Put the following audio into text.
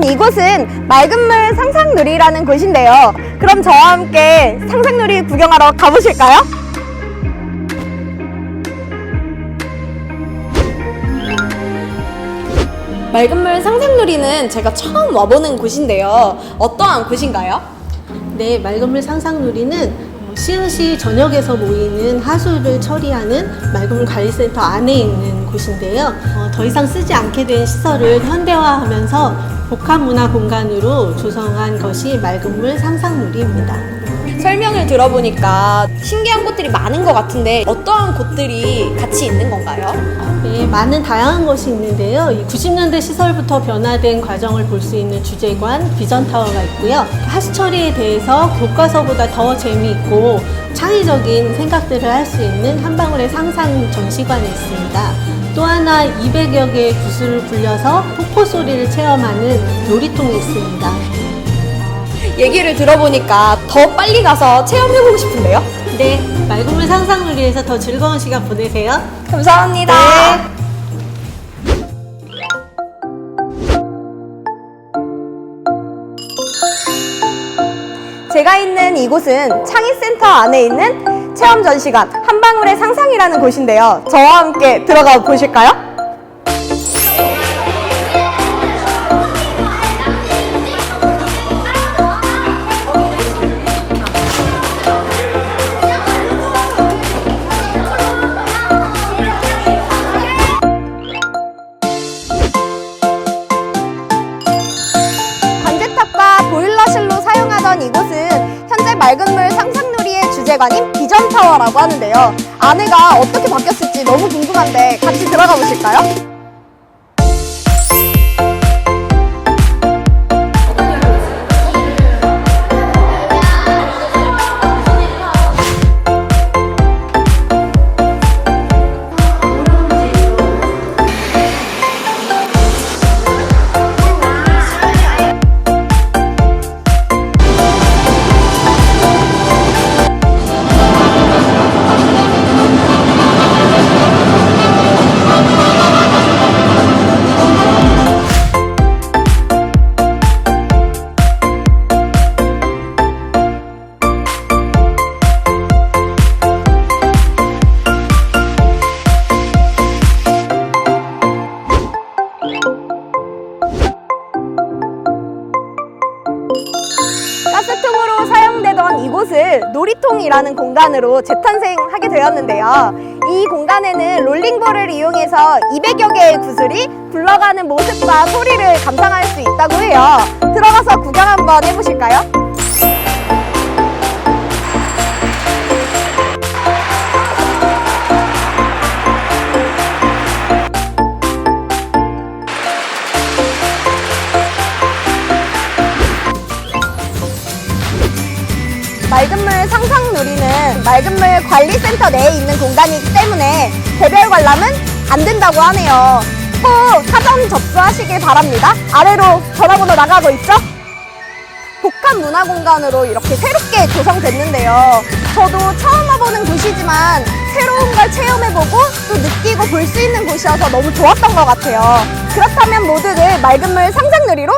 있는 이곳은 맑은물 상상놀이라는 곳인데요. 그럼 저와 함께 상상놀이 구경하러 가보실까요? 맑은물 상상놀이는 제가 처음 와보는 곳인데요. 어떠한 곳인가요? 네, 맑은물 상상놀이는 어, 시흥시 전역에서 모이는 하수를 처리하는 맑은물 관리센터 안에 있는 곳인데요. 어, 더 이상 쓰지 않게 된 시설을 현대화하면서 복합문화 공간으로 조성한 것이 맑은물 상상놀이입니다. 설명을 들어보니까 신기한 곳들이 많은 것 같은데 어떠한 곳들이 같이 있는 건가요? 네, 많은 다양한 것이 있는데요. 이 90년대 시설부터 변화된 과정을 볼 수 있는 주제관 비전 타워가 있고요. 하수 처리에 대해서 교과서보다 더 재미있고 창의적인 생각들을 할 수 있는 한 방울의 상상 전시관이 있습니다. 또 하나 200여 개의 구슬을 굴려서 폭포 소리를 체험하는 놀이통이 있습니다. 얘기를 들어보니까 더 빨리 가서 체험해보고 싶은데요? 네, 맑은물 상상놀이에서 더 즐거운 시간 보내세요. 감사합니다. 제가 있는 이곳은 창의센터 안에 있는 체험 전시관 한방울의 상상이라는 곳인데요. 저와 함께 들어가 보실까요? 관제탑과 보일러실로 사용하던 이곳은 현재 맑은 물 상상놀이의 주제관인 비전타워라고 하는데요. 안에가 어떻게 바뀌었을지 너무 궁금한데 같이 들어가 보실까요? 가스통으로 사용되던 이곳을 놀이통이라는 공간으로 재탄생하게 되었는데요. 이 공간에는 롤링볼을 이용해서 200여 개의 구슬이 굴러가는 모습과 소리를 감상할 수 있다고 해요. 들어가서 구경 한번 해보실까요? 맑은물 상상놀이는 맑은물 관리센터 내에 있는 공간이기 때문에 개별 관람은 안 된다고 하네요. 꼭 사전 접수하시길 바랍니다. 아래로 전화번호 나가고 있죠? 복합 문화 공간으로 이렇게 새롭게 조성됐는데요. 저도 처음 와보는 곳이지만 새로운 걸 체험해보고 또 느끼고 볼 수 있는 곳이어서 너무 좋았던 것 같아요. 그렇다면 모두들 맑은 물 상상놀이로